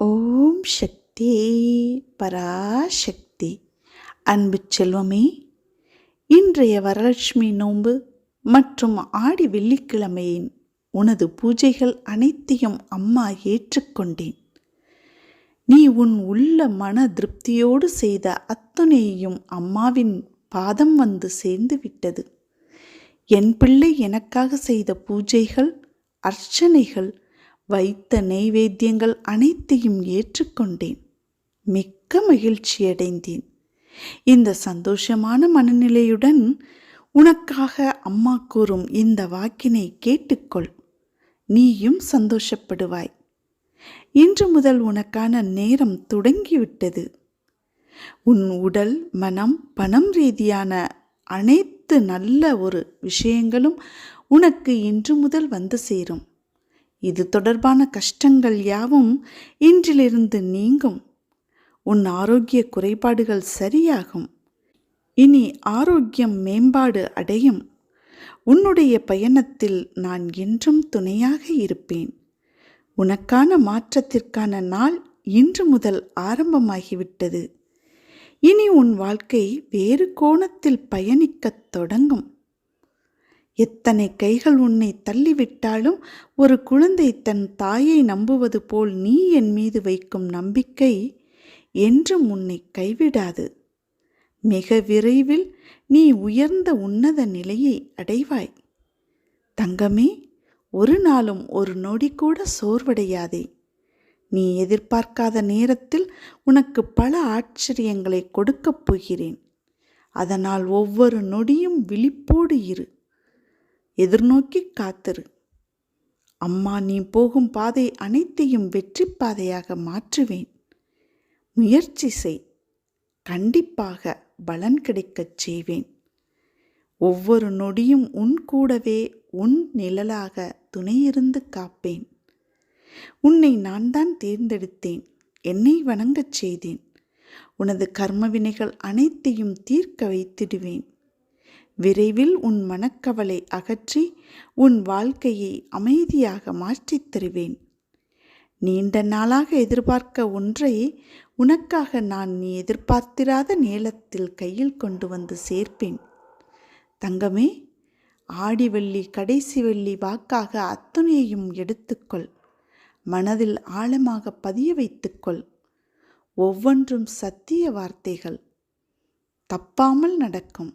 ஓம் சக்தி பராசக்தி. அன்பு செல்வமே இன்றைய வரலட்சுமி நோன்பு மற்றும் ஆடி வெள்ளிக்கிழமையின் உனது பூஜைகள் அனைத்தையும் அம்மா ஏற்றுக்கொண்டேன். நீ உன் உள்ள மன திருப்தியோடு செய்த அத்துணையையும் அம்மாவின் பாதம் வந்து சேர்ந்து விட்டது என் பிள்ளை எனக்காக செய்த பூஜைகள் அர்ச்சனைகள் வைத்த நெய்வேத்தியங்கள் அனைத்தையும் ஏற்றுக்கொண்டேன். மிக்க மகிழ்ச்சியடைந்தேன். இந்த சந்தோஷமான மனநிலையுடன் உனக்காக அம்மா கூறும் இந்த வாக்கினை கேட்டுக்கொள். நீயும் சந்தோஷப்படுவாய். இன்று முதல் உனக்கான நேரம் தொடங்கிவிட்டது. உன் உடல் மனம் பணம் ரீதியான அனைத்து நல்ல ஒரு விஷயங்களும் உனக்கு இன்று முதல் வந்து சேரும். இது தொடர்பான கஷ்டங்கள் யாவும் இன்றிலிருந்து நீங்கும். உன் ஆரோக்கிய குறைபாடுகள் சரியாகும். இனி ஆரோக்கியம் மேம்பாடு அடையும். உன்னுடைய பயணத்தில் நான் என்றும் துணையாக இருப்பேன். உனக்கான மாற்றத்திற்கான நாள் இன்று முதல் ஆரம்பமாகிவிட்டது. இனி உன் வாழ்க்கை வேறு கோணத்தில் பயணிக்கத் தொடங்கும். எத்தனை கைகள் உன்னை தள்ளிவிட்டாலும் ஒரு குழந்தை தன் தாயை நம்புவது போல் நீ என் மீது வைக்கும் நம்பிக்கை என்றும் உன்னை கைவிடாது. மிக விரைவில் நீ உயர்ந்த உன்னத நிலையை அடைவாய். தங்கமே ஒரு நாளும் ஒரு நொடி கூட சோர்வடையாதே. நீ எதிர்பார்க்காத நேரத்தில் உனக்கு பல ஆச்சரியங்களை கொடுக்கப் போகிறேன். அதனால் ஒவ்வொரு நொடியும் விழிப்போடு இரு. எதிர்நோக்கி காத்திரு. அம்மா நீ போகும் பாதை அனைத்தையும் வெற்றி பாதையாக மாற்றுவேன். முயற்சி செய். கண்டிப்பாக பலன் கிடைக்கச் செய்வேன். ஒவ்வொரு நொடியும் உன் கூடவே உன் நிழலாக துணையிருந்து காப்பேன். உன்னை நான் தான் தேர்ந்தெடுத்தேன். என்னை வணங்கச் செய்தேன். உனது கர்மவினைகள் அனைத்தையும் தீர்க்க வைத்திடுவேன். விரைவில் உன் மனக்கவலை அகற்றி உன் வாழ்க்கையை அமைதியாக மாற்றித் தருவேன். நீண்ட நாளாக எதிர்பார்க்க ஒன்றை உனக்காக நான் நீ எதிர்பார்த்திராத நீளத்தில் கையில் கொண்டு வந்து சேர்ப்பேன். தங்கமே ஆடி வெள்ளி கடைசி வெள்ளி வாக்காக அத்துணையையும் எடுத்துக்கொள். மனதில் ஆழமாக பதிய வைத்துக்கொள். ஒவ்வொன்றும் சத்திய வார்த்தைகள். தப்பாமல் நடக்கும்.